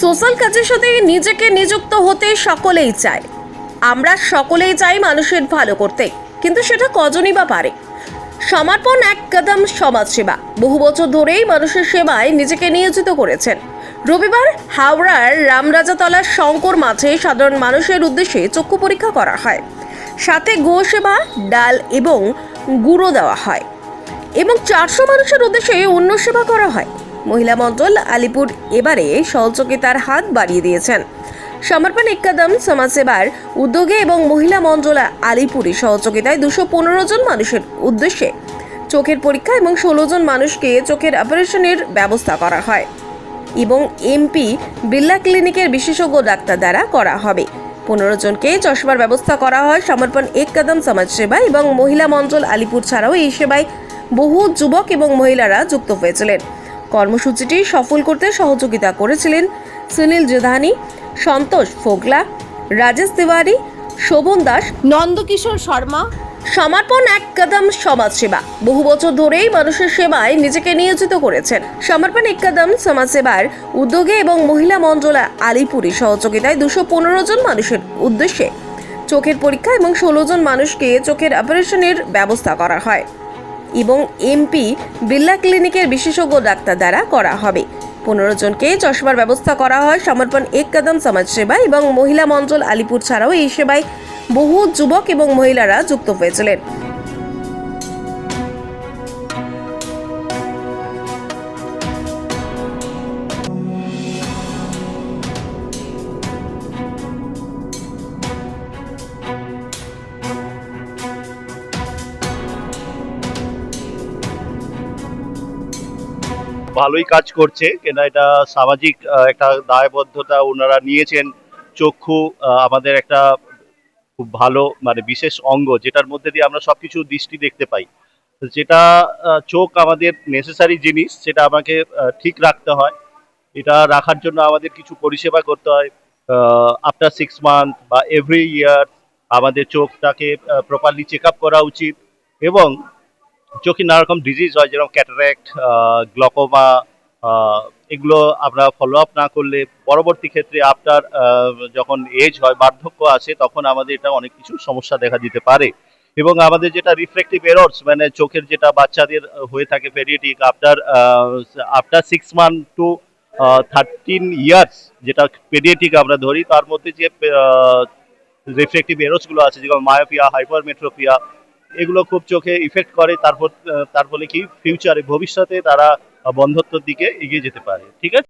Social কাজের সাথে নিজেকে নিযুক্ত হতে সকলেই চায়। আমরা সকলেই চাই মানুষের ভালো করতে, কিন্তু সেটা কজনই বা পারে। সমর্পণ এক কদম সমাজসেবা বহু বছর ধরেই মানুষের সেবায় নিজেকে নিয়োজিত করেছেন। রবিবার হাওড়ার রামরাজাতলার শঙ্কর মাঠে সাধারণ মানুষের উদ্দেশ্যে চক্ষু পরীক্ষা করা হয়। সাথে গো সেবা, ডাল এবং গুঁড়ো দেওয়া হয়। এবং চারশো মানুষের উদ্দেশ্যে অন্য সেবা করা হয়। মহিলা মণ্ডল আলিপুর এবারে সহযোগিতার হাত বাড়িয়ে দিয়েছেন। সমর্পণ একাদম সমাজসেবার উদ্যোগে এবং মহিলা মণ্ডল আলিপুরের সহযোগিতায় দুশো পনেরো জন মানুষের উদ্দেশ্যে চোখের পরীক্ষা এবং ষোলো জন মানুষকে চোখের অপারেশনের ব্যবস্থা করা হয় এবং এমপি বিল্লা ক্লিনিকের বিশেষজ্ঞ ডাক্তার দ্বারা করা হবে। পনেরো জনকে চশমার ব্যবস্থা করা হয় সমর্পণ এক কদম সমাজ সেবা এবং মহিলা মণ্ডল আলিপুর ছাড়াও এই সেবায় বহু যুবক এবং মহিলারা যুক্ত হয়েছিলেন। কর্মসূচিটি সফল করতে সহযোগিতা করেছিলেন সুনীল জোধানি সন্তোষ ফোগলা রাজেশ তিওয়ারি শোভন দাস নন্দকিশোর শর্মা। সমর্পণ এক কদম সমাজসেবা। বহু বছর ধরেই মানুষের সেবায় নিজেকে নিয়োজিত করেছেন। সমর্পণ এক কদম সমাজসেবার উদ্যোগে এবং মহিলা মণ্ডল আলিপুরি সহযোগিতায় দুশো পনেরো জন মানুষের উদ্দেশ্যে চোখের পরীক্ষা এবং ষোলো জন মানুষকে চোখের অপারেশনের ব্যবস্থা করা হয়। এবং এমপি বিল্লা ক্লিনিকের বিশেষজ্ঞ ডাক্তার দ্বারা করা হবে। পনেরো জনকে চশমার ব্যবস্থা করা হয়। সমর্পণ এক কদম সমাজ সেবা এবং মহিলা মঞ্চল আলিপুর ছাড়াও এই সেবায় বহু যুবক এবং মহিলারা যুক্ত হয়েছিলেন। ভালোই কাজ করছে, কেন এটা সামাজিক একটা দায়বদ্ধতা ওনারা নিয়েছেন। চক্ষু আমাদের একটা খুব ভালো মানে বিশেষ অঙ্গ, যেটার মধ্যে দিয়ে আমরা সবকিছু দৃষ্টি দেখতে পাই। যেটা চোখ আমাদের নেসেসারি জিনিস, সেটা আমাকে ঠিক রাখতে হয়। এটা রাখার জন্য আমাদের কিছু পরিষেবা করতে হয়। আফটার সিক্স মান্থ বা এভরি ইয়ার আমাদের চোখটাকে প্রপারলি চেক আপ করা উচিত। এবং চোখে নানা রকম ডিজিজ হয়, যেরকম ক্যাটারেক্ট গ্লকোমা এগুলো আমরা ফলো আপ না করলে পরবর্তী ক্ষেত্রে আপনার যখন এজ হয়, বার্ধক্য আসে, তখন আমাদের এটা অনেক কিছু সমস্যা দেখা দিতে পারে। এবং আমাদের যেটা রিফ্লেক্টিভ এরর্স মানে চোখের যেটা বাচ্চাদের হয়ে থাকে পেরিয়েটিক after after six month to thirteen years যেটা পেরিয়েটিক আমরা ধরি, তার মধ্যে যে রিফ্লেক্টিভ এরোসগুলো আছে যেমন মায়োপিয়া হাইপারমেট্রোপিয়া এগুলো খুব চোখে ইফেক্ট করে। তারপর তার কি? ফিউচারে ভবিষ্যতে তারা বন্ধত্বর দিকে এগিয়ে যেতে পারে। ঠিক আছে?